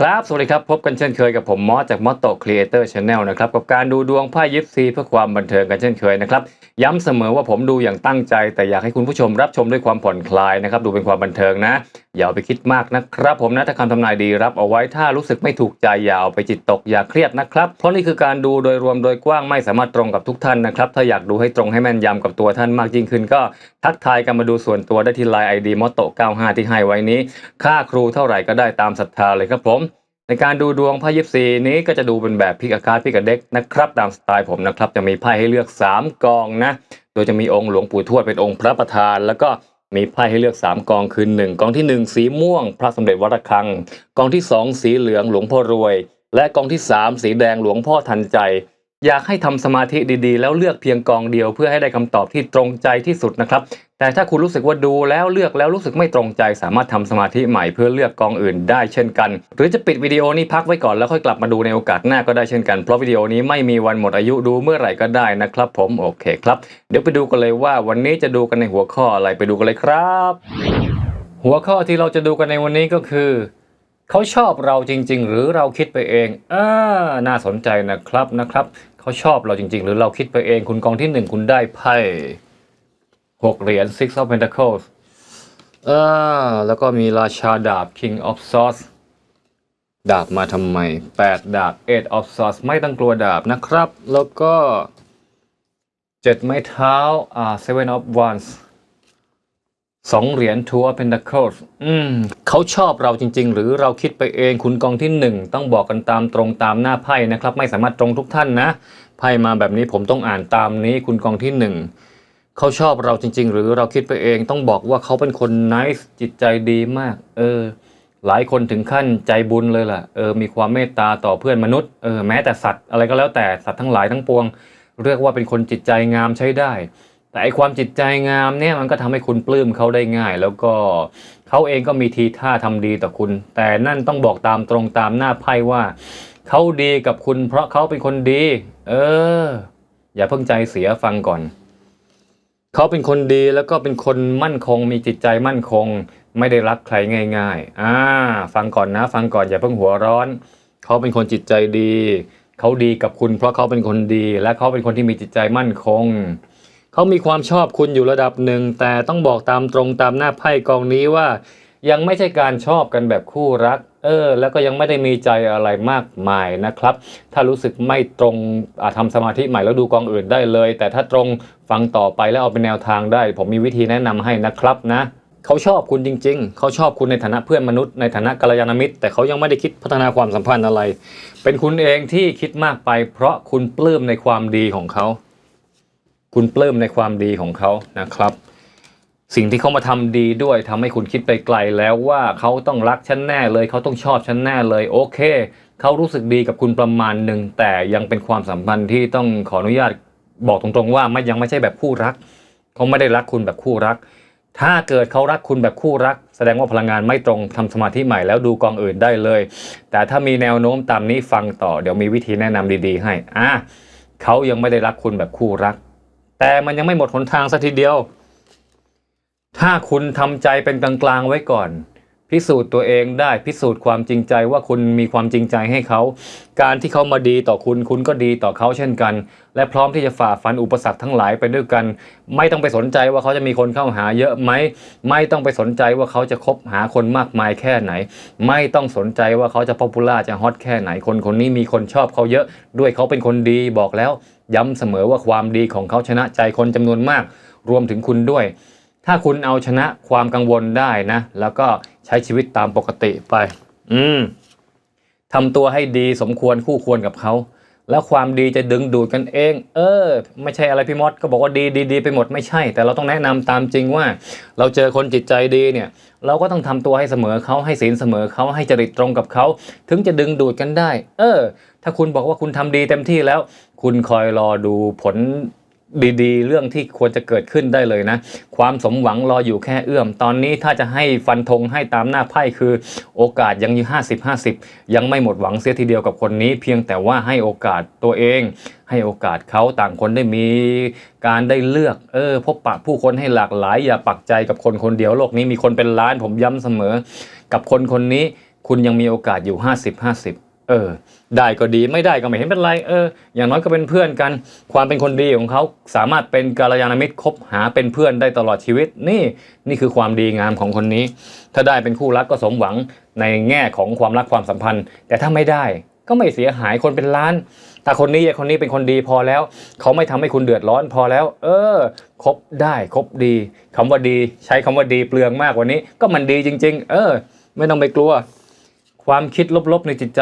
ครับ สวัสดีครับ พบกันเช่นเคยกับผมมอสจากมอสโตครีเอเตอร์ชาแนลนะครับ กับการดูดวงไพ่ยิปซีเพื่อความบันเทิงกันเช่นเคยนะครับ ย้ำเสมอว่าผมดูอย่างตั้งใจ แต่อยากให้คุณผู้ชมรับชมด้วยความผ่อนคลายนะครับ ดูเป็นความบันเทิงนะ อย่าไปคิดมากนะครับ ผมนะถ้าคำทำนายดีรับเอาไว้ถ้ารู้สึกไม่ถูกใจอย่าเอาไปจิตตกอย่าเครียดนะครับ เพราะนี่คือการดูโดยรวมโดยกว้างไม่สามารถตรงกับทุกท่านนะครับถ้าอยากดูให้ตรงให้แม่นยำกับตัวท่านมากยิ่งขึ้น ก็ทักทายกันมาดูส่วนตัวได้ที่ไลน์ไอดีมอตโต95ที่ให้ไว้นี้ ค่าครูเท่าไหร่ก็ได้ตามศรัทธาเลยครับผม ในการดูดวงไพ่ยิปซีนี้ก็จะดูเป็นแบบพิกอาคาพิกเด็กนะครับ ตามสไตล์ผมนะครับ จะมีไพ่ให้เลือก 3 กองนะ โดยจะมีองค์หลวงปู่ทวดเป็นองค์พระประธาน แล้วก็มีไพ่ให้เลือก 3 กองคือ 1 กองทีหนึ่1 สีม่วง พระสมเด็จวัดระฆัง กองที่ 2 สีเหลืองหลวงพ่อรวย และกองที่ 3 สีแดงหลวงพ่อทันใจ อยากให้ทำสมาธิดีๆ แล้วเลือกเพียงกองเดียวเพื่อให้ได้คำตอบที่ตรงใจที่สุดนะครับ แต่ถ้าคุณรู้สึกว่าดูแล้วเลือกแล้วรู้สึกไม่ตรงใจ สามารถทำสมาธิใหม่เพื่อเลือกกองอื่นได้เช่นกัน หรือจะปิดวิดีโอนี้พักไว้ก่อนแล้วค่อยกลับมาดูในโอกาสหน้าก็ได้เช่นกันเพราะวิดีโอนี้ไม่มีวันหมดอายุดูเมื่อไหร่ก็ได้นะครับ ผมโอเคครับ เดี๋ยวไปดูกันเลยว่าวันนี้จะดูกันในหัวข้ออะไรไปดูกันเลยครับ หัวข้อที่เราจะดูกันในวันนี้ก็คือ เขาชอบเราจริง ๆ หรือเราคิดไปเองอ่าน่าสนใจนะครับนะครับเขาชอบเราจริง ๆ หรือเราคิดไปเอง คุณกองที่หนึ่งคุณได้ไพ่หกเหรียญ six of pentacles อ่าแล้วก็มีราชาดาบ king of swords ดาบมาทำไมแปดดาบ eight of swords ไม่ต้องกลัวดาบนะครับ แล้วก็เจ็ดไม้เท้าอ่า seven of wands สองเหรียญทัวร์เพน t เคิลอืมเขาชอบเราจริง ๆ หรือเราคิดไปเองคุณกองที่หนึ่งต้องบอกกันตามตรงตามหน้าไพ่นะครับ ไม่สามารถตรงทุกท่านนะ ไพ่มาแบบนี้ผมต้องอ่านตามนี้คุณกองที่หนึ่งเขาชอบเราจริง ๆ หรือเราคิดไปเองต้องบอกว่าเขาเป็นคนนิสจิตใจดีมาก เออ หลายคนถึงขั้นใจบุญเลยล่ะเออมีความเมตตาต่อเพื่อนมนุษย์เออแม้แต่สัตว์อะไรก็แล้วแต่สัตว์ทั้งหลายทั้งปวง เรียกว่าเป็นคนจิตใจงามใช้ได้ แต่ไอความจิตใจงามเนี่ยมันก็ทำให้คุณปลื้มเขาได้ง่าย แล้วก็เขาเองก็มีทีท่าทำดีต่อคุณ แต่นั่นต้องบอกตามตรงตามหน้าไพ่ว่าเขาดีกับคุณ เพราะเขาเป็นคนดี เออ อย่าเพิ่งใจเสียฟังก่อนเขาเป็นคนดีแล้วก็เป็นคนมั่นคง มีจิตใจมั่นคง ไม่ได้รักใครง่าย ๆ อ่า ฟังก่อนนะ ฟังก่อนอย่าเพิ่งหัวร้อนเขาเป็นคนจิตใจดีเขาดีกับคุณ เพราะเขาเป็นคนดี และเขาเป็นคนที่มีจิตใจมั่นคง เขามีความชอบคุณอยู่ระดับหนึ่ง แต่ต้องบอกตามตรงตามหน้าไพ่กองนี้ว่า ยังไม่ใช่การชอบกันแบบคู่รัก เออ แล้วก็ยังไม่ได้มีใจอะไรมากมายนะครับ ถ้ารู้สึกไม่ตรงอาทำสมาธิใหม่แล้วดูกองอื่นได้เลย แต่ถ้าตรงฟังต่อไปแล้วเอาเป็นแนวทางได้ ผมมีวิธีแนะนำให้นะครับนะเขาชอบคุณจริง ๆ เขาชอบคุณในฐานะเพื่อนมนุษย์ในฐานะกัลยาณมิตร แต่เขายังไม่ได้คิดพัฒนาความสัมพันธ์อะไร เป็นคุณเองที่คิดมากไป เพราะคุณปลื้มในความดีของเขา คุณปลื้มในความดีของเขานะครับ สิ่งที่เขามาทำดีด้วยทำให้คุณคิดไปไกลแล้วว่าเขาต้องรักฉันแน่เลยเขาต้องชอบฉันแน่เลยโอเคเขารู้สึกดีกับคุณประมาณหนึ่งแต่ยังเป็นความสัมพันธ์ที่ต้องขออนุญาตบอกตรงๆ ว่าไม่ยังไม่ใช่แบบคู่รักเขาไม่ได้รักคุณแบบคู่รัก ถ้าเกิดเขารักคุณแบบคู่รัก แสดงว่าพลังงานไม่ตรงทำสมาธิใหม่แล้วดูกองอื่นได้เลย แต่ถ้ามีแนวโน้มตามนี้ฟังต่อเดี๋ยวมีวิธีแนะนำดี ๆ ให้อะเขายังไม่ได้รักคุณแบบคู่รัก แต่มันยังไม่หมดหนทางสัทีเดียว ถ้าคุณทำใจเป็นกลางๆไว้ก่อน พิสูจน์ตัวเองได้พิสูจน์ความจริงใจว่าคุณมีความจริงใจให้เขา การที่เขามาดีต่อคุณคุณก็ดีต่อเขาเช่นกัน และพร้อมที่จะฝ่าฟันอุปสรรคทั้งหลายไปด้วยกัน ไม่ต้องไปสนใจว่าเขาจะมีคนเข้าหาเยอะไหมไม่ต้องไปสนใจว่าเขาจะคบหาคนมากมายแค่ไหน ไม่ต้องสนใจว่าเขาจะป๊อปปูล่าจะฮอตแค่ไหนคนคนนี้มีคนชอบเขาเยอะด้วยเขาเป็นคนดีบอกแล้ว ย้ำเสมอว่าความดีของเขาชนะใจคนจำนวนมาก รวมถึงคุณด้วย ถ้าคุณเอาชนะความกังวลได้นะ แล้วก็ใช้ชีวิตตามปกติไป อืมทำตัวให้ดีสมควรคู่ควรกับเขาแล้วความดีจะดึงดูดกันเอง เออ ไม่ใช่อะไรพี่มดก็บอกว่าดีดีดีไปหมดไม่ใช่ แต่เราต้องแนะนำตามจริงว่า เราเจอคนจิตใจดีเนี่ย เราก็ต้องทำตัวให้เสมอเขาให้ศีลเสมอเขาให้จริตตรงกับเขา ถึงจะดึงดูดกันได้ เออ ถ้าคุณบอกว่าคุณทำดีเต็มที่แล้ว คุณคอยรอดูผลดีๆ เรื่องที่ควรจะเกิดขึ้นได้เลยนะ ความสมหวังรออยู่แค่เอื้อม ตอนนี้ถ้าจะให้ฟันธงให้ตามหน้าไพ่คือ โอกาสยังอยู่50 50 ยังไม่หมดหวังเสียทีเดียวกับคนนี้ เพียงแต่ว่าให้โอกาสตัวเอง ให้โอกาสเขาต่างคนได้มีการได้เลือก เออ พบปะผู้คนให้หลากหลาย อย่าปักใจกับคนคนเดียวโลกนี้มีคนเป็นล้านผมย้ำเสมอ กับคนคนนี้ คุณยังมีโอกาสอยู่ 50 50 เออ ได้ก็ดีไม่ได้ก็ไม่เห็นเป็นไร เออ อย่างน้อยก็เป็นเพื่อนกัน ความเป็นคนดีของเขาสามารถเป็นกาลยานามิตรคบหาเป็นเพื่อนได้ตลอดชีวิต นี่นี่คือความดีงามของคนนี้ ถ้าได้เป็นคู่รักก็สมหวังในแง่ของความรักความสัมพันธ์ แต่ถ้าไม่ได้ก็ไม่เสียหายคนเป็นล้านถ้าคนนี้คนนี้เป็นคนดีพอแล้ว เขาไม่ทำให้คุณเดือดร้อนพอแล้ว เออ คบได้คบดีคำว่าดี ใช้คำว่าดีเปลืองมากกว่านี้ ก็มันดีจริง ๆ เออ ไม่ต้องไปกลัว ความคิดลบๆในจิตใจ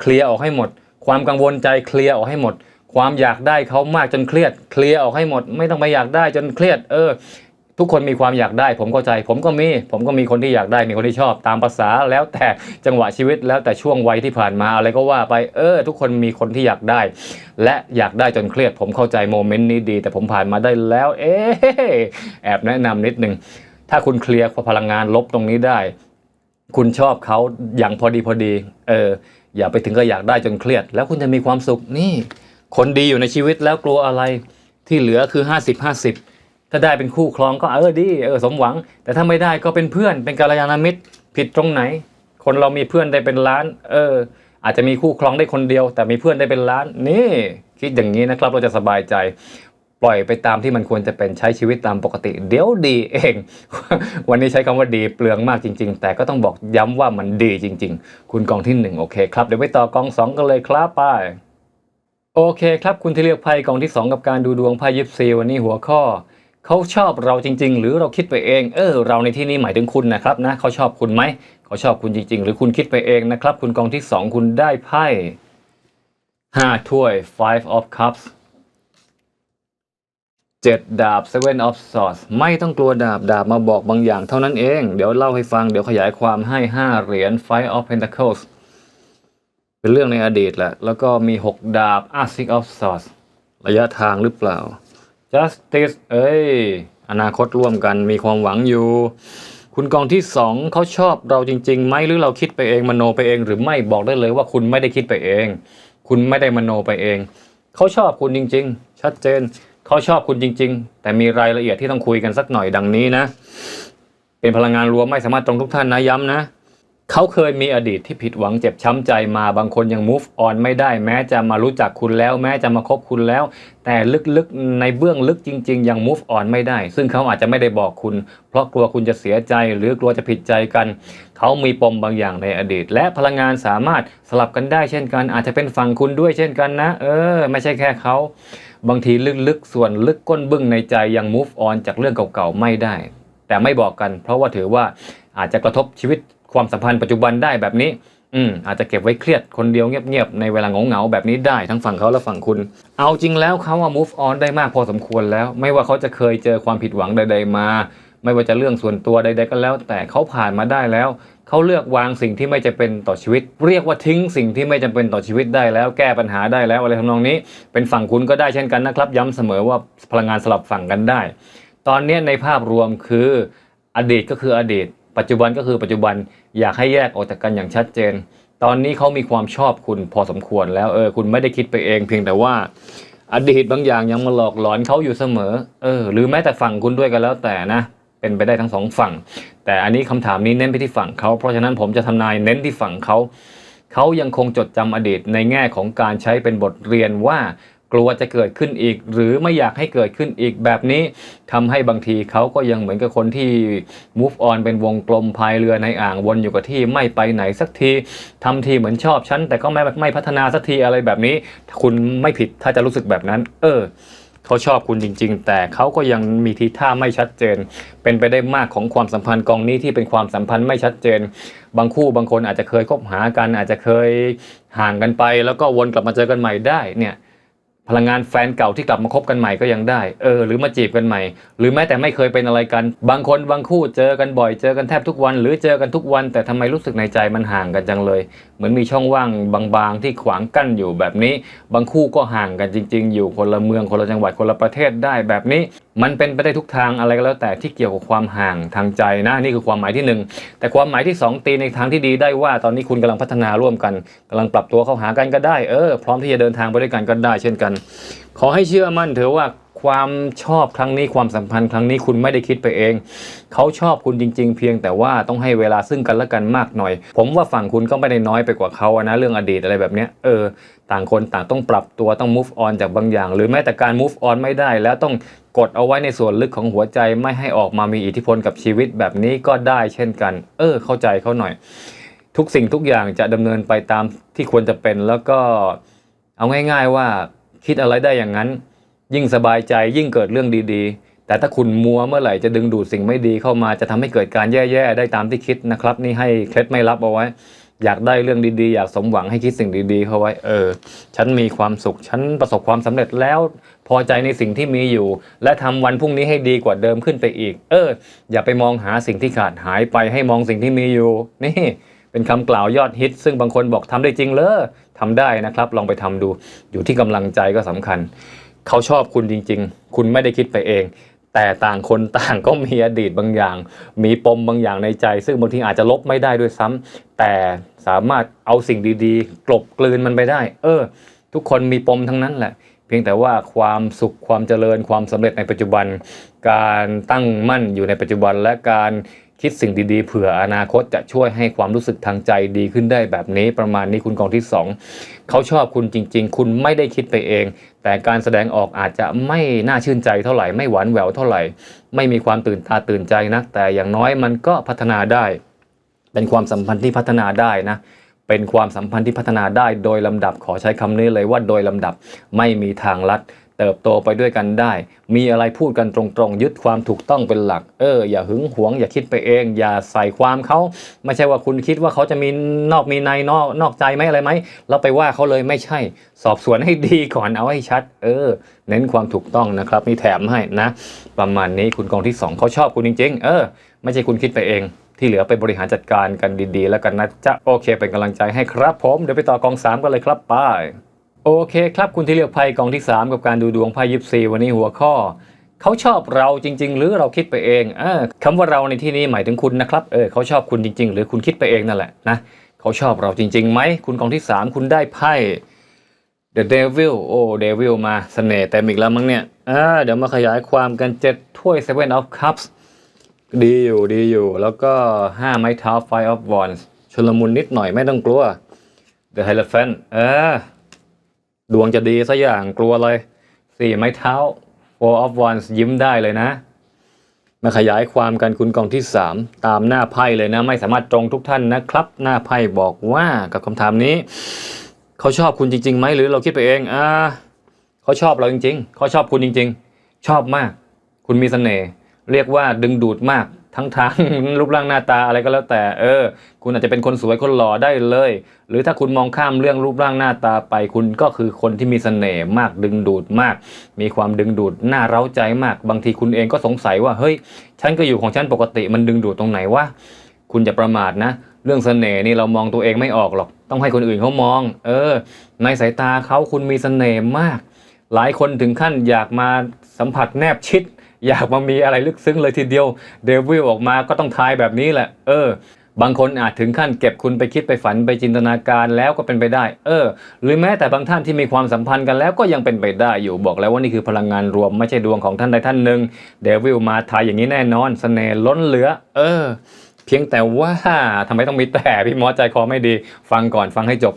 เคลียร์ออกให้หมด ความกังวลใจเคลียร์ออกให้หมด ความอยากได้เขามากจนเครียด เคลียร์ออกให้หมด ไม่ต้องไปอยากได้จนเครียด เออ ทุกคนมีความอยากได้ ผมเข้าใจ ผมก็มี ผมก็มีคนที่อยากได้ มีคนที่ชอบ ตามภาษาแล้วแต่จังหวะชีวิตแล้วแต่ช่วงวัยที่ผ่านมาอะไรก็ว่าไป เออ ทุกคนมีคนที่อยากได้ และอยากได้จนเครียด ผมเข้าใจโมเมนต์นี้ดี แต่ผมผ่านมาได้แล้ว เอ๊แอบแนะนำนิดนึงถ้าคุณเคลียร์พลังงานลบตรงนี้ได้ คุณชอบเขาอย่างพอดีพอดี เออ อย่าไปถึงก็อยากได้จนเครียด แล้วคุณจะมีความสุขนี่ คนดีอยู่ในชีวิตแล้วกลัวอะไรที่เหลือคือ 50 50 ถ้าได้เป็นคู่ครองก็เออดีเออสมหวัง แต่ถ้าไม่ได้ก็เป็นเพื่อนเป็นกัลยาณมิตร ผิดตรงไหน คนเรามีเพื่อนได้เป็นล้าน เออ อาจจะมีคู่ครองได้คนเดียว แต่มีเพื่อนได้เป็นล้าน นี่ คิดอย่างนี้นะครับเราจะสบายใจ ปล่อยไปตามที่มันควรจะเป็นใช้ชีวิตตามปกติ เดี๋ยวดีเอง วันนี้ใช้คำว่าดีเปลืองมากจริง ๆ แต่ก็ต้องบอกย้ำว่ามันดีจริง ๆ คุณกองที่หนึ่งโอเคครับ เดี๋ยวไปต่อกองสองกันเลยครับไปโอเคครับ คุณที่เลือกไพ่กองที่สองกับการดูดวงไพ่ยิปซีวันนี้หัวข้อเขาชอบเราจริง ๆ หรือเราคิดไปเอง เออ เราในที่นี้หมายถึงคุณนะครับนะเขาชอบคุณไหมเขาชอบคุณจริง ๆ หรือคุณคิดไปเองนะครับ คุณกองที่สองคุณได้ไพ่ห้าถ้วย five of cups เจ็ดดาบ seven of swords ไม่ต้องกลัวดาบดาบมาบอกบางอย่างเท่านั้นเอง เดี๋ยวเล่าให้ฟังเดี๋ยวขยายความให้ห้าเหรียญ five of pentacles เป็นเรื่องในอดีตแหละ แล้วก็มีหกดาบ a six of swords ระยะทางหรือเปล่า justice เอ้ย อนาคตร่วมกันมีความหวังอยู่ คุณกองที่สองเขาชอบเราจริงๆไหมหรือเราคิดไปเองมโนไปเอง หรือไม่บอกได้เลยว่าคุณไม่ได้คิดไปเอง คุณไม่ได้มโนไปเอง เขาชอบคุณจริง ๆ ชัดเจน เขาชอบคุณจริง ๆ แต่มีรายละเอียดที่ต้องคุยกันสักหน่อยดังนี้นะ เป็นพลังงานรวมไม่สามารถตรงทุกท่านนะย้ำนะ เขาเคยมีอดีตที่ผิดหวังเจ็บช้ำใจมาบางคนยัง move on ไม่ได้แม้จะมารู้จักคุณแล้ว แม้จะมาคบคุณแล้ว แต่ลึกๆในเบื้องลึกจริง ๆ ยัง move on ไม่ได้ ซึ่งเขาอาจจะไม่ได้บอกคุณ เพราะกลัวคุณจะเสียใจหรือกลัวจะผิดใจกัน เขามีปมบางอย่างในอดีต และพลังงานสามารถสลับกันได้เช่นกัน อาจจะเป็นฝั่งคุณด้วยเช่นกันนะ เออ ไม่ใช่แค่เขาบางทีลึกๆส่วนลึกก้นบึ้งในใจยัง move on จากเรื่องเก่าๆไม่ได้ แต่ไม่บอกกัน เพราะว่าถือว่าอาจจะกระทบชีวิต ความสัมพันธ์ปัจจุบันได้แบบนี้ อืมอาจจะเก็บไว้เครียดคนเดียวเงียบๆในเวลาเหงาๆแบบนี้ได้ทั้งฝั่งเขาและฝั่งคุณ เอาจริงแล้วเขาว่า move on ได้มากพอสมควรแล้ว ไม่ว่าเขาจะเคยเจอความผิดหวังใด ๆ มา ไม่ว่าจะเรื่องส่วนตัวใด ๆ ก็แล้ว แต่เขาผ่านมาได้แล้วเขาเลือกวางสิ่งที่ไม่จะเป็นต่อชีวิต เรียกว่าทิ้งสิ่งที่ไม่จำเป็นต่อชีวิตได้แล้วแก้ปัญหาได้แล้วอะไรทำนองนี้ เป็นฝั่งคุณก็ได้เช่นกันนะครับ ย้ำเสมอว่าพลังงานสลับฝั่งกันได้ ตอนนี้ในภาพรวมคืออดีตก็คืออดีต ปัจจุบันก็คือปัจจุบันอยากให้แยกออกจากกันอย่างชัดเจน ตอนนี้เขามีความชอบคุณพอสมควรแล้วเออคุณไม่ได้คิดไปเอง เพียงแต่ว่า อดีตบางอย่างยังมาหลอกหลอนเขาอยู่เสมอเออหรือแม้แต่ฝั่งคุณด้วยก็แล้วแต่นะเป็นไปได้ทั้งสองฝั่ง แต่อันนี้คำถามนี้เน้นไปที่ฝั่งเขาเพราะฉะนั้นผมจะทำนายเน้นที่ฝั่งเขาเขายังคงจดจำอดีตในแง่ของการใช้เป็นบทเรียนว่า กลัวจะเกิดขึ้นอีก หรือไม่อยากให้เกิดขึ้นอีกแบบนี้ทำให้บางทีเขาก็ยังเหมือนกับคนที่ move on เป็นวงกลมพายเรือในอ่างวนอยู่กับที่ไม่ไปไหนสักทีทำทีเหมือนชอบฉันแต่ก็ไม่ไม่พัฒนาสักทีอะไรแบบนี้ คุณไม่ผิดถ้าจะรู้สึกแบบนั้น เออเขาชอบคุณจริง ๆ แต่เขาก็ยังมีทีท่าไม่ชัดเจน เป็นไปได้มากของความสัมพันธ์กองนี้ที่เป็นความสัมพันธ์ไม่ชัดเจน บางคู่บางคนอาจจะเคยคบหากันอาจจะเคยห่างกันไป แล้วก็วนกลับมาเจอกันใหม่ได้เนี่ย พลังงานแฟนเก่าที่กลับมาคบกันใหม่ก็ยังได้ เออ หรือมาจีบกันใหม่ หรือแม้แต่ไม่เคยเป็นอะไรกัน บางคนบางคู่เจอกันบ่อย เจอกันแทบทุกวัน หรือเจอกันทุกวัน แต่ทำไมรู้สึกในใจมันห่างกันจังเลย เหมือนมีช่องว่างบางๆ ที่ขวางกั้นอยู่แบบนี้ บางคู่ก็ห่างกันจริง ๆ อยู่คนละเมืองคนละจังหวัดคนละประเทศได้แบบนี้มันเป็นไปได้ทุกทางอะไรก็แล้วแต่ที่เกี่ยวกับความห่างทางใจนะนี่คือความหมายที่หนึ่งแต่ความหมายที่สองตีในทางที่ดีได้ว่าตอนนี้คุณกำลังพัฒนาร่วมกันกำลังปรับตัวเข้าหากันก็ได้เออพร้อมที่จะเดินทางไปด้วยกันก็ได้เช่นกัน ขอให้เชื่อมั่นเถอะว่า ความชอบครั้งนี้ความสัมพันธ์ครั้งนี้คุณไม่ได้คิดไปเอง เขาชอบคุณจริง ๆ เพียงแต่ว่าต้องให้เวลาซึ่งกันและกันมากหน่อย ผมว่าฝั่งคุณก็ไม่ได้น้อยไปกว่าเขาอะนะเรื่องอดีตอะไรแบบเนี้ยเออ ต่างคนต่างต้องปรับตัวต้อง move on จากบางอย่าง หรือแม้แต่การ move on ไม่ได้ แล้วต้องกดเอาไว้ในส่วนลึกของหัวใจไม่ให้ออกมามีอิทธิพลกับชีวิตแบบนี้ก็ได้เช่นกัน เออ เข้าใจเขาหน่อย ทุกสิ่งทุกอย่างจะดำเนินไปตามที่ควรจะเป็นแล้วก็เอาง่าย ๆว่าคิดอะไรได้อย่างนั้น ยิ่งสบายใจยิ่งเกิดเรื่องดีๆ แต่ถ้าคุณมัวเมื่อไหร่จะดึงดูดสิ่งไม่ดีเข้ามาจะทำให้เกิดการแย่ๆได้ตามที่คิดนะครับ นี่ให้เคล็ดไม่ลับเอาไว้ อยากได้เรื่องดีๆ อยากสมหวังให้คิดสิ่งดีๆ เข้าไว้ เออ ฉันมีความสุข ฉันประสบความสำเร็จแล้ว พอใจในสิ่งที่มีอยู่ และทำวันพรุ่งนี้ให้ดีกว่าเดิมขึ้นไปอีก เออ อย่าไปมองหาสิ่งที่ขาดหายไปให้มองสิ่งที่มีอยู่ นี่เป็นคำกล่าวยอดฮิต ซึ่งบางคนบอกทำได้จริงเลยทำได้นะครับ ลองไปทำดู อยู่ที่กำลังใจก็สำคัญ เขาชอบคุณจริง ๆ คุณไม่ได้คิดไปเอง แต่ต่างคนต่างก็มีอดีตบางอย่าง มีปมบางอย่างในใจ ซึ่งบางทีอาจจะลบไม่ได้ด้วยซ้ำแต่สามารถเอาสิ่งดีๆ กลบกลืนมันไปได้ เออ ทุกคนมีปมทั้งนั้นแหละ เพียงแต่ว่าความสุขความเจริญความสำเร็จในปัจจุบัน การตั้งมั่นอยู่ในปัจจุบันและการคิดสิ่งดีๆ เผื่ออนาคตจะช่วยให้ความรู้สึกทางใจดีขึ้นได้แบบนี้ประมาณนี้คุณกองที่สองเขาชอบคุณจริง ๆ คุณไม่ได้คิดไปเอง แต่การแสดงออกอาจจะไม่น่าชื่นใจเท่าไหร่ไม่หวานแหววเท่าไหร่ ไม่มีความตื่นตาตื่นใจนักแต่อย่างน้อยมันก็พัฒนาได้ เป็นความสัมพันธ์ที่พัฒนาได้นะเป็นความสัมพันธ์ที่พัฒนาได้โดยลำดับขอใช้คำนี้เลยว่าโดยลำดับไม่มีทางลัด เติบโตไปด้วยกันได้ มีอะไรพูดกันตรงๆ ยึดความถูกต้องเป็นหลัก เออ อย่าหึงหวง อย่าคิดไปเอง อย่าใส่ความเขา ไม่ใช่ว่าคุณคิดว่าเขาจะมีนอกมีในนอกนอกใจไหมอะไรไหมแล้วไปว่าเขาเลยไม่ใช่ สอบสวนให้ดีก่อนเอาให้ชัด เออ เน้นความถูกต้องนะครับนี่แถมให้นะ ประมาณนี้คุณกองที่สองเขาชอบคุณจริง ๆ เออ ไม่ใช่คุณคิดไปเองที่เหลือไปบริหารจัดการกันดีๆ แล้วกันนะจะโอเค เป็นกำลังใจให้ครับผม เดี๋ยวไปต่อกอง 3 กันเลยครับไป โอเคครับคุณที่เลือกไพ่กองที่ 3 กับการดูดวงไพ่ยิปซีวันนี้หัวข้อ เขาชอบเราจริง ๆ หรือเราคิดไปเองเออคำว่าเราในที่นี้หมายถึงคุณนะครับเออเขาชอบคุณจริง ๆ หรือคุณคิดไปเองนั่นแหละนะเขาชอบเราจริงๆไหมคุณกองที่ 3 คุณได้ไพ่ The Devil โอ้ Devil มาเสน่ห์เต็มอีกแล้วมั้งเนี่ยอ่าเดี๋ยวมาขยายความกันเจ็ดถ้วย Seven of Cups ดีอยู่ดีอยู่ แล้วก็ 5 ไม้เท้า Five of Wands ชุลมุนนิดหน่อยไม่ต้องกลัว The Hierophant เออ ดวงจะดีซะอย่างกลัวเลยสี่ไม้เท้า Four of Wands ยิ้มได้เลยนะ มาขยายความกันคุณกองที่ 3 ตามหน้าไพ่เลยนะ ไม่สามารถตรงทุกท่านนะครับ หน้าไพ่บอกว่ากับคำถามนี้ เขาชอบคุณจริงๆไหมหรือเราคิดไปเองอ่าเขาชอบเราจริง ๆ เขาชอบคุณจริง ๆ ชอบมาก คุณมีเสน่ห์เรียกว่าดึงดูดมาก ทั้งทางรูปร่างหน้าตาอะไรก็แล้วแต่ เออ คุณอาจจะเป็นคนสวยคนหล่อได้เลย หรือถ้าคุณมองข้ามเรื่องรูปร่างหน้าตาไป คุณก็คือคนที่มีเสน่ห์มากดึงดูดมาก มีความดึงดูดน่าเร้าใจมาก บางทีคุณเองก็สงสัยว่าเฮ้ย ฉันก็อยู่ของฉันปกติมันดึงดูดตรงไหนวะคุณจะประมาทนะ เรื่องเสน่ห์นี่เรามองตัวเองไม่ออกหรอก ต้องให้คนอื่นเขามอง เออ ในสายตาเขาคุณมีเสน่ห์มาก หลายคนถึงขั้นอยากมาสัมผัสแนบชิด อยากมามีอะไรลึกซึ้งเลยทีเดียวเดวิลออกมาก็ต้องทายแบบนี้แหละ เออ บางคนอาจถึงขั้นเก็บคุณไปคิดไปฝันไปจินตนาการแล้วก็เป็นไปได้ เออ หรือแม้แต่บางท่านที่มีความสัมพันธ์กันแล้วก็ยังเป็นไปได้อยู่บอกแล้วว่านี่คือพลังงานรวมไม่ใช่ดวงของท่านใดท่านหนึ่งเดวิลมาทายอย่างนี้แน่นอนเสน่ห์ล้นเหลือ เออ เพียงแต่ว่าทำไมต้องมีแต่พี่มอสใจคอไม่ดี ฟังก่อนฟังให้จบ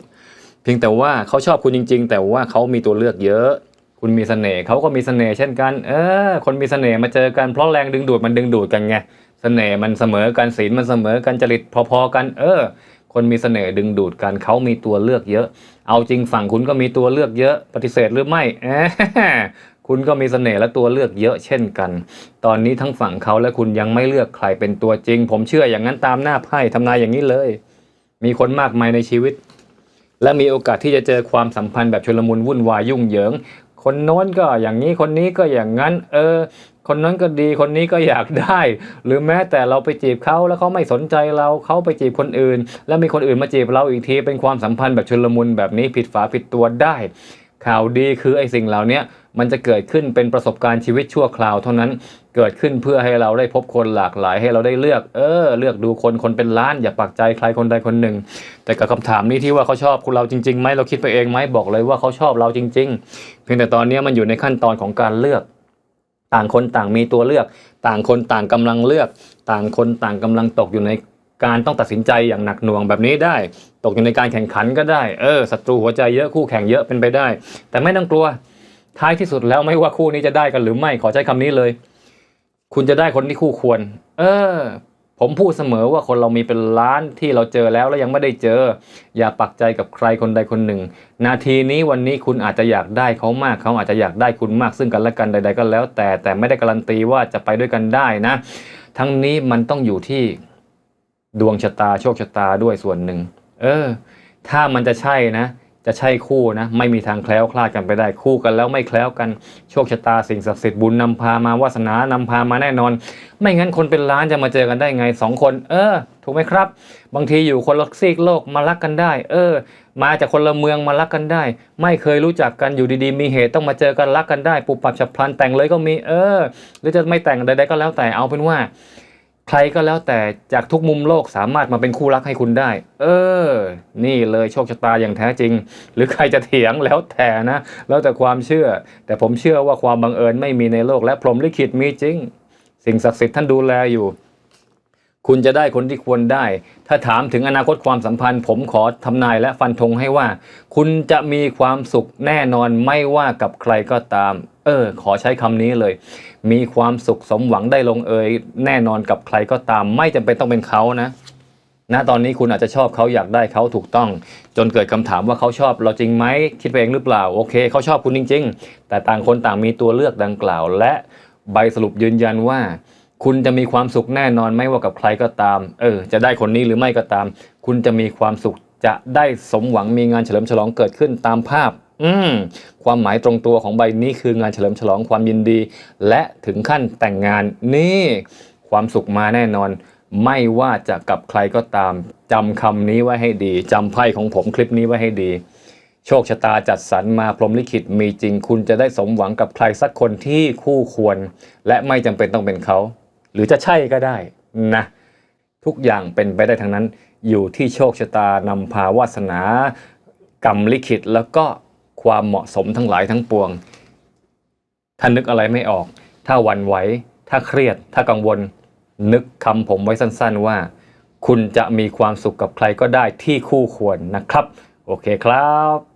เพียงแต่ว่าเขาชอบคุณจริง ๆ แต่ว่าเขามีตัวเลือกเยอะ คุณมีเสน่ห์เขาก็มีเสน่ห์เช่นกัน เออ คนมีเสน่ห์มาเจอกันเพราะแรงดึงดูดมันดึงดูดกันไงเสน่ห์มันเสมอกันศีลมันเสมอกันจริตพอๆกัน เออ คนมีเสน่ห์ดึงดูดกันเขามีตัวเลือกเยอะ เอาจริงฝั่งคุณก็มีตัวเลือกเยอะ ปฏิเสธหรือไม่เอะคุณก็มีเสน่ห์และตัวเลือกเยอะเช่นกัน ตอนนี้ทั้งฝั่งเขาและคุณยังไม่เลือกใครเป็นตัวจริง ผมเชื่ออย่างนั้นตามหน้าไพ่ทำนายอย่างนี้เลย มีคนมากมายในชีวิตและมีโอกาสที่จะเจอความสัมพันธ์แบบชลมุนวุ่นวายยุ่งเหยิง คนโน้นก็อย่างนี้คนนี้ก็อย่างนั้น เออ คนนั้นก็ดีคนนี้ก็อยากได้ หรือแม้แต่เราไปจีบเขาแล้วเขาไม่สนใจเราเขาไปจีบคนอื่น แล้วมีคนอื่นมาจีบเราอีกทีเป็นความสัมพันธ์แบบชุลมุนแบบนี้ผิดฝาผิดตัวได้ ข่าวดีคือไอ้สิ่งเหล่านี้มันจะเกิดขึ้นเป็นประสบการณ์ชีวิตชั่วคราวเท่านั้นเกิดขึ้นเพื่อให้เราได้พบคนหลากหลายให้เราได้เลือก เออ เลือกดูคนคนเป็นล้านอย่าปักใจใครคนใดคนหนึ่ง แต่กับคำถามนี้ที่ว่าเขาชอบคุณเราจริงๆไหมเราคิดไปเองไหมบอกเลยว่าเขาชอบเราจริง ๆ เพียงแต่ตอนนี้มันอยู่ในขั้นตอนของการเลือก ต่างคนต่างมีตัวเลือก ต่างคนต่างกำลังเลือก ต่างคนต่างกำลังตกอยู่ใน การต้องตัดสินใจอย่างหนักหน่วงแบบนี้ได้ ตกอยู่ในการแข่งขันก็ได้เออศัตรูหัวใจเยอะคู่แข่งเยอะเป็นไปได้ แต่ไม่ต้องกลัวท้ายที่สุดแล้วไม่ว่าคู่นี้จะได้กันหรือไม่ขอใช้คำนี้เลย คุณจะได้คนที่คู่ควร เออ ผมพูดเสมอว่าคนเรามีเป็นล้านที่เราเจอแล้วแล้วยังไม่ได้เจอ อย่าปักใจกับใครคนใดคนหนึ่ง นาทีนี้วันนี้คุณอาจจะอยากได้เขามากเขาอาจจะอยากได้คุณมากซึ่งกันและกันใด ๆ ก็แล้ว แต่แต่ไม่ได้การันตีว่าจะไปด้วยกันได้นะ ทั้งนี้มันต้องอยู่ที่ ดวงชะตาโชคชะตาด้วยส่วนหนึ่ง เออ ถ้ามันจะใช่นะ จะใช่คู่นะ ไม่มีทางแคล้วคลาดกันไปได้คู่กันแล้วไม่แคล้วกันโชคชะตาสิ่งศักดิ์สิทธิ์บุญนำพามาวาสนานำพามาแน่นอน ไม่งั้นคนเป็นล้านจะมาเจอกันได้ไงสองคน เออ ถูกไหมครับ บางทีอยู่คนละซีกโลกมารักกันได้ เออ มาจากคนละเมืองมารักกันได้ ไม่เคยรู้จักกันอยู่ดีๆ มีเหตุต้องมาเจอกันรักกันได้ปุบปับฉับพลันแต่งเลยก็มี เออ หรือจะไม่แต่งใดๆก็แล้วแต่เอาเป็นว่า ใครก็แล้วแต่จากทุกมุมโลกสามารถมาเป็นคู่รักให้คุณได้ เออ นี่เลยโชคชะตาอย่างแท้จริง หรือใครจะเถียงแล้วแต่นะ แล้วแต่ความเชื่อ แต่ผมเชื่อว่าความบังเอิญไม่มีในโลกและพรหมลิขิตมีจริง สิ่งศักดิ์สิทธิ์ท่านดูแลอยู่ คุณจะได้คนที่ควรได้ ถ้าถามถึงอนาคตความสัมพันธ์ ผมขอทำนายและฟันธงให้ว่า คุณจะมีความสุขแน่นอนไม่ว่ากับใครก็ตาม เออ ขอใช้คำนี้เลย มีความสุขสมหวังได้ลงเอยแน่นอนกับใครก็ตาม ไม่จำเป็นต้องเป็นเขานะณตอนนี้คุณอาจจะชอบเขาอยากได้เขาถูกต้อง จนเกิดคำถามว่าเขาชอบเราจริงไหมคิดไปเองหรือเปล่าโอเคเขาชอบคุณจริง ๆ แต่ต่างคนต่างมีตัวเลือกดังกล่าว และใบสรุปยืนยันว่า คุณจะมีความสุขแน่นอนไม่ว่ากับใครก็ตาม เออ จะได้คนนี้หรือไม่ก็ตาม คุณจะมีความสุขจะได้สมหวังมีงานเฉลิมฉลองเกิดขึ้นตามภาพ อืมความหมายตรงตัวของใบนี้คืองานเฉลิมฉลองความยินดี และถึงขั้นแต่งงานนี่ความสุขมาแน่นอน ไม่ว่าจะกับใครก็ตามจำคำนี้ไว้ให้ดีจำไพ่ของผมคลิปนี้ไว้ให้ดี โชคชะตาจัดสรรมาพรหมลิขิตมีจริงคุณจะได้สมหวังกับใครสักคนที่คู่ควร และไม่จำเป็นต้องเป็นเขา หรือจะใช่ก็ได้นะ ทุกอย่างเป็นไปได้ทั้งนั้น อยู่ที่โชคชะตานำพาวาสนากรรมลิขิตแล้วก็ ความเหมาะสมทั้งหลายทั้งปวง ถ้านึกอะไรไม่ออก ถ้าวันไหว ถ้าเครียด ถ้ากังวล นึกคำผมไว้สั้นๆว่า คุณจะมีความสุขกับใครก็ได้ที่คู่ควรนะครับ โอเคครับ